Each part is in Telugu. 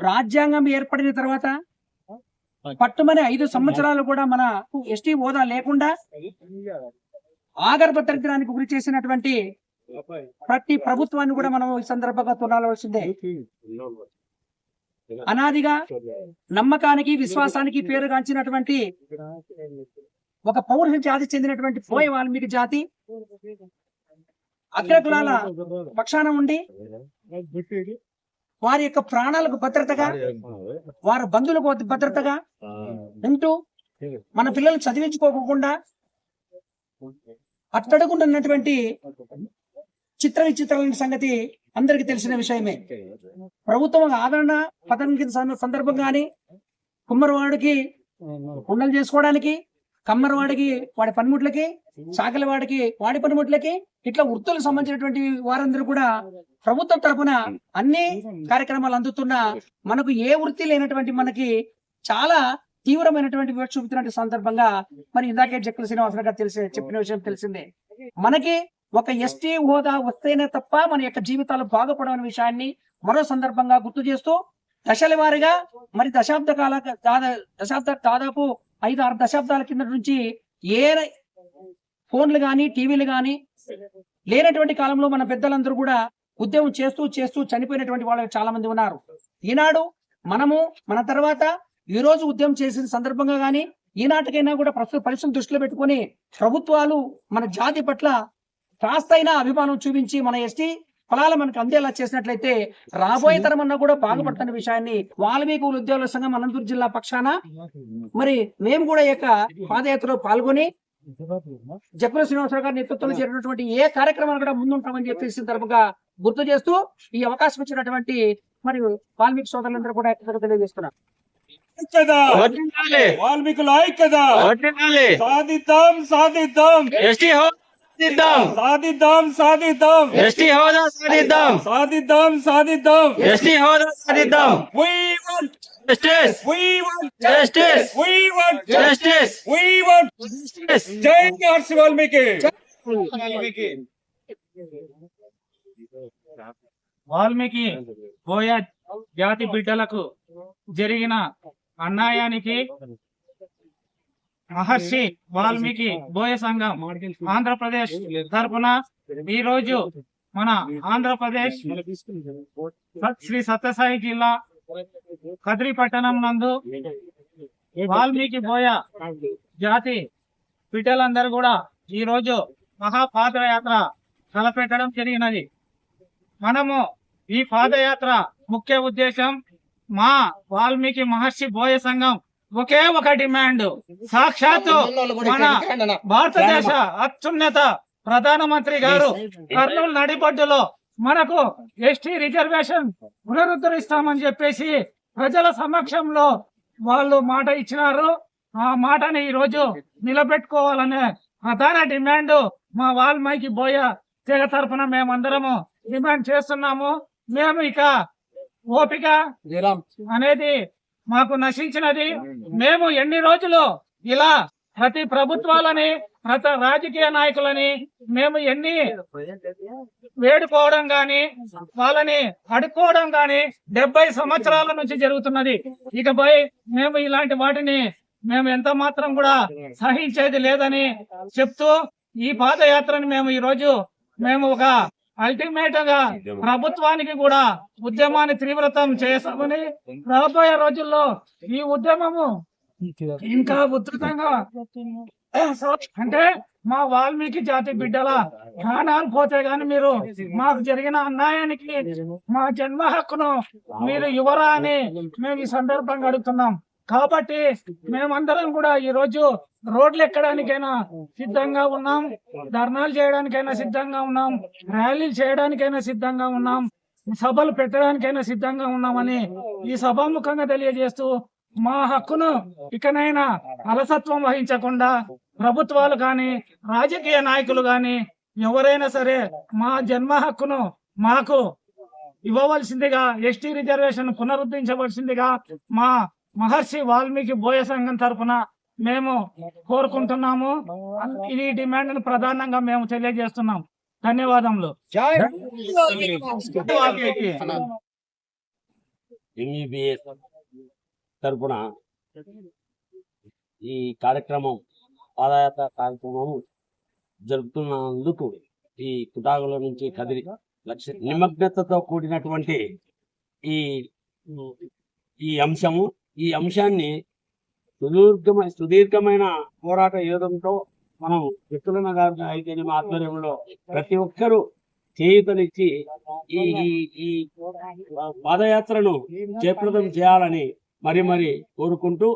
రాజ్యాంగం ఏర్పడిన తర్వాత పట్టుమని ఐదు సంవత్సరాలు కూడా మన ఎస్టీ హోదా లేకుండా ఆగర్భ దరిద్రానికి గురి చేసినటువంటి ప్రతి ప్రభుత్వాన్ని కూడా మనం ఈ సందర్భంగా తొనాలవలసిందే అనాదిగా నమ్మకానికి విశ్వాసానికి పేరుగాంచినటువంటి ఒక పౌరుష జాతి చెందినటువంటి పోయ వాల్మీకి జాతి అగ్రకులాల పక్షాన ఉండి వారి యొక్క ప్రాణాలకు భద్రతగా వారి బంధువులకు భద్రతగా ఉంటూ మన పిల్లలు చదివించుకోకుండా అట్టడుగుంటున్నటువంటి చిత్ర విచిత్రాల సంగతి అందరికీ తెలిసిన విషయమే. ప్రభుత్వం ఆదరణ పథకం కింద సంద- సందర్భంగాని కుమ్మరివాడికి కుండలు చేసుకోవడానికి కమ్మరివాడికి వాడి పనిముట్లకి చాకలి వాడికి వాడి పనిముట్లకి ఇట్లా వృత్తులకు సంబంధించినటువంటి వారందరూ కూడా ప్రభుత్వం తరపున అన్ని కార్యక్రమాలు అందుతున్న మనకు ఏ వృత్తి లేనటువంటి మనకి చాలా తీవ్రమైనటువంటి వివక్ష చూపుతున్న సందర్భంగా మరి ఇందాకే జక్కల శ్రీనివాసరావు గారు తెలిసి చెప్పిన విషయం తెలిసిందే. మనకి ఒక ఎస్టీ హోదా వస్తేనే తప్ప మన యొక్క జీవితాలు బాగుపడవని విషయాన్ని మరో సందర్భంగా గుర్తు చేస్తూ దశల వారీగా మరి దశాబ్ద కాల దాదా దశాబ్ద దాదాపు ఐదు ఆరు దశాబ్దాల కింద నుంచి ఏ ఫోన్లు గాని టీవీలు గాని లేనటువంటి కాలంలో మన పెద్దలందరూ కూడా ఉద్యమం చేస్తూ చేస్తూ చనిపోయినటువంటి వాళ్ళు చాలా మంది ఉన్నారు. ఈనాడు మనము మన తర్వాత ఈ రోజు ఉద్యమం చేసిన సందర్భంగా గాని ఈనాటికైనా కూడా ప్రస్తుత పరిస్థితులు దృష్టిలో పెట్టుకొని ప్రభుత్వాలు మన జాతి పట్ల కాస్తైనా అభిమానం చూపించి మన ఎస్టీ ఫలాలు మనకు అందేలా చేసినట్లయితే రాబోయే తరం అన్నా కూడా బాగుపడుతున్న విషయాన్ని వాల్మీకి ఉద్యోగుల సంఘం అనంతపురం జిల్లా పక్షాన మరి మేము కూడా ఈ యొక్క పాదయాత్రలో పాల్గొని జపల శ్రీనివాసరావు గారి నేతృత్వంలో జరిగినటువంటి ఏ కార్యక్రమాలు కూడా ముందుంటామని చెప్పేసి సందర్భంగా గుర్తు చేస్తూ ఈ అవకాశం ఇచ్చినటువంటి మరి వాల్మీకి సోదరులందరూ కూడా తెలియజేస్తున్నారు. వాల్మీకుల ఐక్యత! వర్ధిల్లాలి. సాధిద్దాం సాధిద్దాం! ఎస్టీ హోదా సాధిద్దాం! సాధిద్దాం సాధిద్దాం! ఎస్టీ హోదా సాధిద్దాం! సాధిద్దాం సాధిద్దాం! ఎస్టీ హోదా సాధిద్దాం! We want justice we want justice we want justice we want justice జై వాల్మీకి వాల్మీకి బోయ జాతి బిడ్డలకు జరిగిన అన్యాయానికి మహర్షి వాల్మీకి బోయ సంఘం ఆంధ్రప్రదేశ్ తరపున ఈ రోజు మన ఆంధ్రప్రదేశ్ శ్రీ సత్యసాయి జిల్లా కదిరి పట్టణం నందు వాల్మీకి బోయ జాతి బిడ్డలందరూ కూడా ఈ రోజు మహాపాదయాత్ర తలపెట్టడం జరిగినది. మనము ఈ పాదయాత్ర ముఖ్య ఉద్దేశం మా వాల్మీకి మహర్షి బోయ సంఘం ఒకే ఒక డిమాండ్. సాక్షాత్తు మన భారతదేశ అత్యున్నత ప్రధానమంత్రి గారు కర్నూలు నడిబడ్డులో మనకు ఎస్టీ రిజర్వేషన్ పునరుద్ధరిస్తామని చెప్పేసి ప్రజల సమక్షంలో వాళ్ళు మాట ఇచ్చినారు. ఆ మాటని ఈ రోజు నిలబెట్టుకోవాలనే ప్రధాన డిమాండ్ మా వాల్మీకి బోయ తెగ తరఫున మేమందరము డిమాండ్ చేస్తున్నాము. మేము ఇక ఓపిక అనేది మాకు నశించినది. మేము ఎన్ని రోజులు ఇలా ప్రతి ప్రభుత్వాలని ప్రతి రాజకీయ నాయకులని మేము ఎన్ని వేడుకోవడం గాని వాళ్ళని అడుక్కోవడం గాని డెబ్బై సంవత్సరాల నుంచి జరుగుతున్నది. ఇకపై మేము ఇలాంటి వాటిని మేము ఎంత మాత్రం కూడా సహించేది లేదని చెప్తూ ఈ పాదయాత్రని మేము ఈ రోజు మేము ఒక అల్టిమేట్గా ప్రభుత్వానికి కూడా ఉద్యమాన్ని తీవ్రతం చేసామని రాబోయే రోజుల్లో ఈ ఉద్యమము ఇంకా ఉధృతంగా అంటే మా వాల్మీకి జాతి బిడ్డల ప్రాణాలు పోతే గాని మీరు మాకు జరిగిన అన్యాయానికి మా జన్మ హక్కును మీరు ఇవ్వరా అని మేము ఈ సందర్భంగా అడుగుతున్నాం. కాబట్టి మేమందరం కూడా ఈ రోజు రోడ్లు ఎక్కడానికైనా సిద్ధంగా ఉన్నాం. ధర్నాలు చేయడానికైనా సిద్ధంగా ఉన్నాం. ర్యాలీలు చేయడానికైనా సిద్ధంగా ఉన్నాం. సభలు పెట్టడానికైనా సిద్ధంగా ఉన్నామని ఈ సభాముఖంగా తెలియజేస్తూ మా హక్కును ఇకనైనా అలసత్వం వహించకుండా ప్రభుత్వాలు కానీ రాజకీయ నాయకులు కానీ ఎవరైనా సరే మా జన్మ హక్కును మాకు ఇవ్వవలసిందిగా ఎస్టీ రిజర్వేషన్ పునరుద్ధరించవలసిందిగా మా మహర్షి వాల్మీకి బోయ సంఘం తరపున మేము కోరుకుంటున్నాము. ఇది డిమాండ్ ప్రధానంగా మేము తెలియజేస్తున్నాం ధన్యవాదములు. ఎంఈబిఎస్ తరపున ఈ కార్యక్రమం పాదయాత్ర కార్యక్రమం జరుపుతున్నందుకు ఈ కుటాగుల నుంచి కదిరి లక్ష్య నిమగ్నతతో కూడినటువంటి ఈ ఈ అంశము ఈ అంశాన్ని సుదీర్ఘమైన సుదీర్ఘమైన పోరాట యోధంతో మనం విఠలన గారి ఐక్యం ఆధ్వర్యంలో ప్రతి ఒక్కరూ చేయూతనిచ్చి ఈ ఈ- పాదయాత్రను జయప్రదం చేయాలని మరి మరి కోరుకుంటూ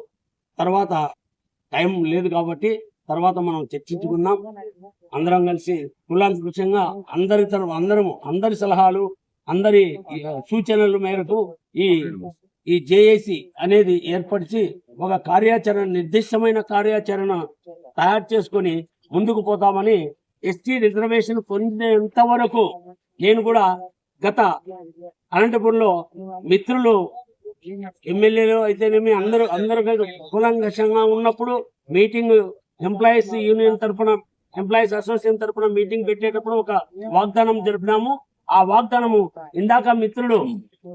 తర్వాత టైం లేదు కాబట్టి తర్వాత మనం చర్చించుకున్నాం అందరం కలిసి కులాంకుషంగా అందరి తరఫు అందరము అందరి సలహాలు అందరి సూచనల మేరకు ఈ ఈ జేఏసి అనేది ఏర్పరిచి ఒక కార్యాచరణ నిర్దిష్టమైన కార్యాచరణ తయారు చేసుకొని ముందుకు పోతామని ఎస్టీ రిజర్వేషన్ పొందేంత వరకు నేను కూడా గత అనంతపురంలో మిత్రులు ఎమ్మెల్యేలు అయితేనేమి అందరూ అందరూ కూలంకషంగా ఉన్నప్పుడు మీటింగ్ ఎంప్లాయీస్ యూనియన్ తరఫున ఎంప్లాయీస్ అసోసియేషన్ తరఫున మీటింగ్ పెట్టేటప్పుడు ఒక వాగ్దానం జరిపినాము. ఆ వాగ్దానము ఇందాక మిత్రుడు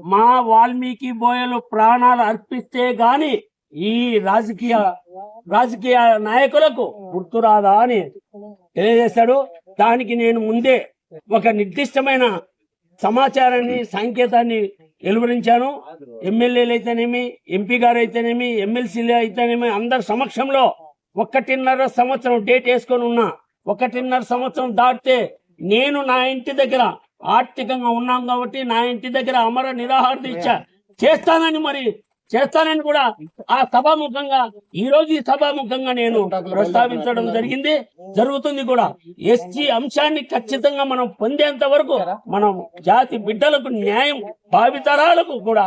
మా వాల్మీకి బోయలు ప్రాణాలు అర్పిస్తే గాని ఈ రాజకీయ రాజకీయ నాయకులకు గుర్తురాదా అని తెలియజేశాడు. దానికి నేను ముందే ఒక నిర్దిష్టమైన సమాచారాన్ని సంకేతాన్ని వెలువరించాను. ఎమ్మెల్యేలు అయితేనేమి ఎంపీ గారు అయితేనేమి ఎమ్మెల్సీలు అయితేనేమి అందరి సమక్షంలో ఒకటిన్నర సంవత్సరం డేట్ వేసుకొని ఉన్నా ఒకటిన్నర సంవత్సరం దాటితే నేను నా ఇంటి దగ్గర ఆర్థికంగా ఉన్నాం కాబట్టి నా ఇంటి దగ్గర అమర నిరాహార దీక్ష చేస్తానని మరి చేస్తానని కూడా ఆ సభాముఖంగా ఈ రోజు ఈ సభాముఖంగా నేను ప్రస్తావించడం జరిగింది. జరుగుతుంది కూడా. ఎస్టీ అంశాన్ని ఖచ్చితంగా మనం పొందేంత వరకు మనం జాతి బిడ్డలకు న్యాయం భావితరాలకు కూడా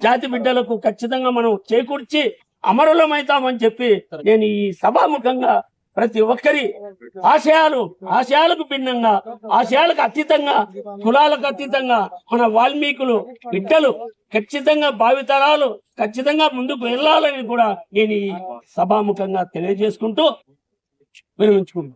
జాతి బిడ్డలకు ఖచ్చితంగా మనం చేకూర్చి అమరులమైతామని చెప్పి నేను ఈ సభాముఖంగా ప్రతి ఒక్కరి ఆశయాలు ఆశయాలకు భిన్నంగా ఆశయాలకు అతీతంగా కులాలకు అతీతంగా మన వాల్మీకులు బిడ్డలు ఖచ్చితంగా భావితరాలు ఖచ్చితంగా ముందుకు వెళ్ళాలని కూడా నేను ఈ సభాముఖంగా తెలియజేసుకుంటూ విరమించుకుంటున్నాను.